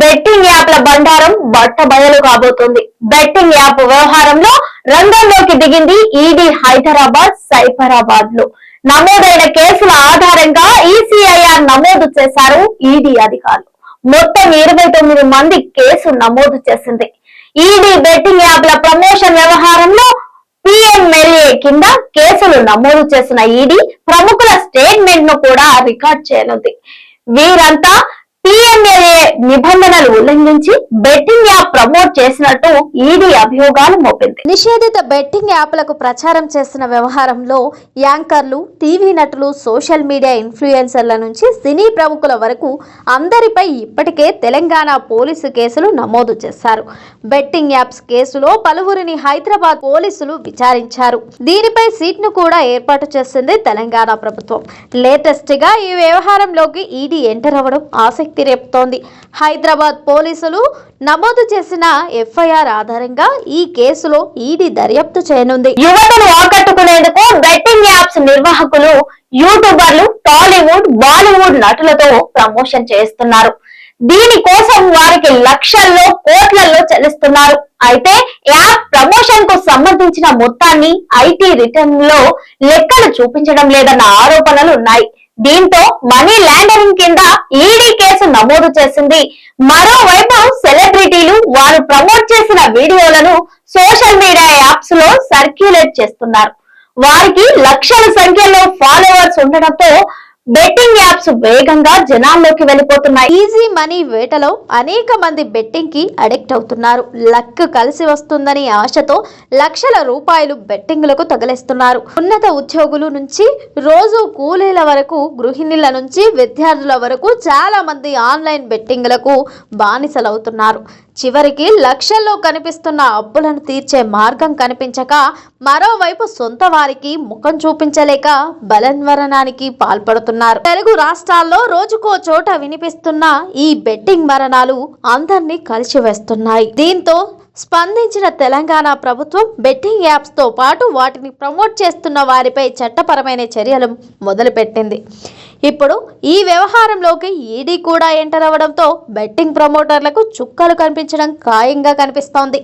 Betting యాప్ల బండారం బట్ట బయలు కాబోతోంది. బెట్టింగ్ యాప్ వ్యవహారంలో రంగంలోకి దిగింది ఈడీ హైదరాబాద్ సైబరాబాద్లో నమోదైన కేసుల ఆధారంగా ఈసీఐఆర్ నమోదు చేశారు ఈడీ అధికారులు. మొత్తం ఇరవై తొమ్మిది మంది కేసు నమోదు చేసింది. ఈడీ బెట్టింగ్ యాప్ల ప్రమోషన్ వ్యవహారంలో పిఎంఎల్ఏ కింద కేసులు నమోదు చేసిన ఈడీ ప్రముఖుల స్టేట్మెంట్ను కూడా రికార్డ్ చేయనుంది. వీరంతా పిఎంఎల్ఏ నిబంధనలు ఉల్లంఘించి బెట్టింగ్ యాప్ ప్రమోట్ చేసినట్టు ఈడీ అభియోగాలు మోపింది. నిషేధిత బెట్టింగ్ యాప్లకు ప్రచారం చేసిన వ్యవహారంలో యాంకర్లు టీవీ నటులు సోషల్ మీడియా ఇన్ఫ్లుయెన్సర్ల నుంచి సినీ ప్రముఖుల వరకు అందరిపై ఇప్పటికే తెలంగాణ పోలీసు కేసులు నమోదు చేశారు. బెట్టింగ్ యాప్స్ కేసులో పలువురిని హైదరాబాద్ పోలీసులు విచారించారు. దీనిపై సీట్ను కూడా ఏర్పాటు చేసింది తెలంగాణ ప్రభుత్వం. లేటెస్ట్గా ఈ వ్యవహారంలోకి ఈడీ ఎంటర్ అవ్వడం ఆసక్తి రేపుతోంది. హైదరాబాద్ పోలీసులు నమోదు చేసిన ఎఫ్ఐఆర్ ఆధారంగా ఈ కేసులో ఈడీ దర్యాప్తు చేయనుంది. యువతను ఆకట్టుకునేందుకు బెట్టింగ్ యాప్స్ నిర్వాహకులు యూట్యూబర్లు టాలీవుడ్ బాలీవుడ్ నటులతో ప్రమోషన్ చేస్తున్నారు. దీనికోసం వారికి లక్షల్లో కోట్లలో చెల్లిస్తున్నారు. అయితే యాప్ ప్రమోషన్కు సంబంధించిన మొత్తాన్ని ఐటీ రిటర్న్లో లెక్కలు చూపించడం లేదన్న ఆరోపణలు ఉన్నాయి. దీంతో మనీ లాండరింగ్ కింద ఈడీ కేసు నమోదు చేసింది. మరోవైపు సెలబ్రిటీలు వారు ప్రమోట్ చేసిన వీడియోలను సోషల్ మీడియా యాప్స్లో సర్క్యులేట్ చేస్తున్నారు. వారికి లక్షల సంఖ్యలో ఫాలోవర్స్ ఉండడంతో బెట్టింగ్ యాప్స్ వేగంగా జనాల్లోకి వెళ్ళిపోతున్నాయి. ఈజీ మనీ వేటలో అనేక మంది బెట్టింగ్కి అడిక్ట్ అవుతున్నారు. లక్ కలిసి వస్తుందని ఆశతో లక్షల రూపాయలు బెట్టింగ్లకు తగలేస్తున్నారు. ఉన్నత ఉద్యోగులు నుంచి రోజు కూలీల వరకు గృహిణుల నుంచి విద్యార్థుల వరకు చాలా మంది ఆన్లైన్ బెట్టింగ్లకు బానిసలవుతున్నారు. చివరికి లక్షల్లో కనిపిస్తున్న అప్పులను తీర్చే మార్గం కనిపించక మరోవైపు సొంత వారికి ముఖం చూపించలేక బలన్వరణానికి పాల్పడుతున్నారు. తెలుగు రాష్ట్రాల్లో రోజుకో చోట వినిపిస్తున్న ఈ బెట్టింగ్ మరణాలు అందరినీ కలిసివేస్తున్నాయి. దీంతో స్పందించిన తెలంగాణ ప్రభుత్వం బెట్టింగ్ యాప్స్తో పాటు వాటిని ప్రమోట్ చేస్తున్న వారిపై చట్టపరమైన చర్యలు మొదలుపెట్టింది. ఇప్పుడు ఈ వ్యవహారంలోకి ఈడీ కూడా ఎంటర్ అవ్వడంతో బెట్టింగ్ ప్రమోటర్లకు చుక్కలు కనిపించడం ఖాయంగా కనిపిస్తోంది.